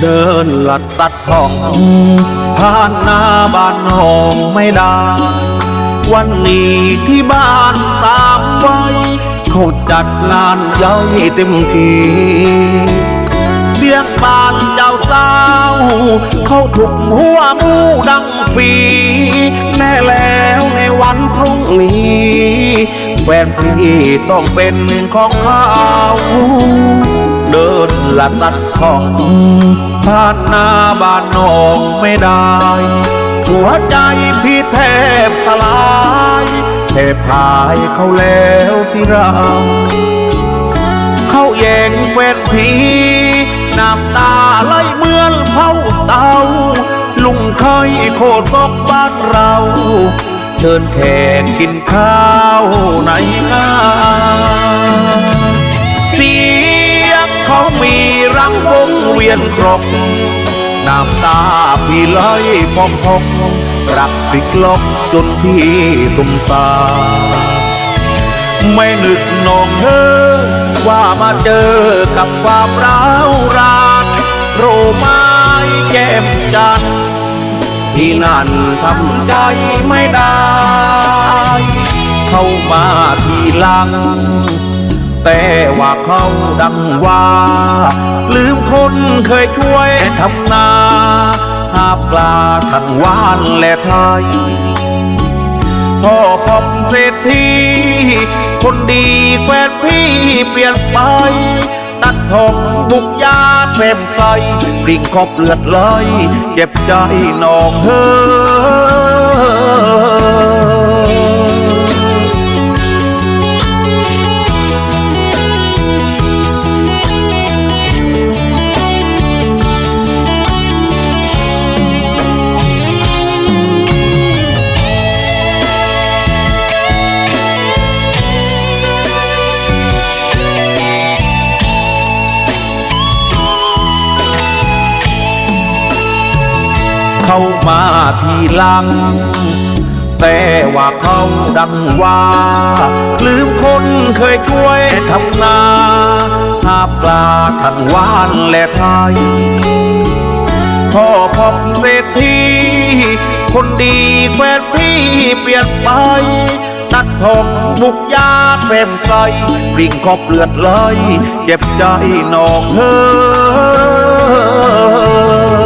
เดินลัดตัดห้องผ่านหน้าบ้านห้องไม่ได้ วันนี้ที่บ้านตามไว้เขาจัดงานใหญ่เต็มทีเสียงบานเจ้าสาว เขาถูกหัวหมูดังฟีแน่แล้วในวันพรุ่งนี้แฟนพี่ต้องเป็นของเขา เดินละตัดของผ่านหน้าบ้านน้องไม่ได้ หัวใจพี่แทบสลายแทบพายเขาแล้วสิเราเขาแย่งแฟนผีน้ำตาไหลเหมือนเผาเตา ลุงเคยโคตรซกบ้านเรา เชิญแขกกินข้าวในงาน เขามีรังวงเวียนครบน้ำตาพี่ไหลพองพองรักพลิกล็อกจนพี่สมสารไม่นึกนองเธอว่ามาเจอกับความร้าวรานโรไม้แก้มจันที่นั่นทำใจไม่ได้ เข้ามาทีหลัง แต่ว่าเขาดังว่า ลืมคนเคยช่วยทำนาหาปลาทั้งวานและไทยพ่อผมเศรษฐีคนดีแฟนพี่เปลี่ยนไปตัดผมบุกยาเต็มใสปลิงคอบเลือดไหลเจ็บใจน้องเฮ้อ มาทีหลัง แต่ว่าเขาดังว่า ลืมคนเคยช่วยทำนาหาปลาทั้งวานและไทยพ่อผมเศรษฐีคนดีแฟนพี่เปลี่ยนไปตัดผมบุกยาเต็มใสปลิงคอบเลือดไหลเจ็บใจนองเฮ้อ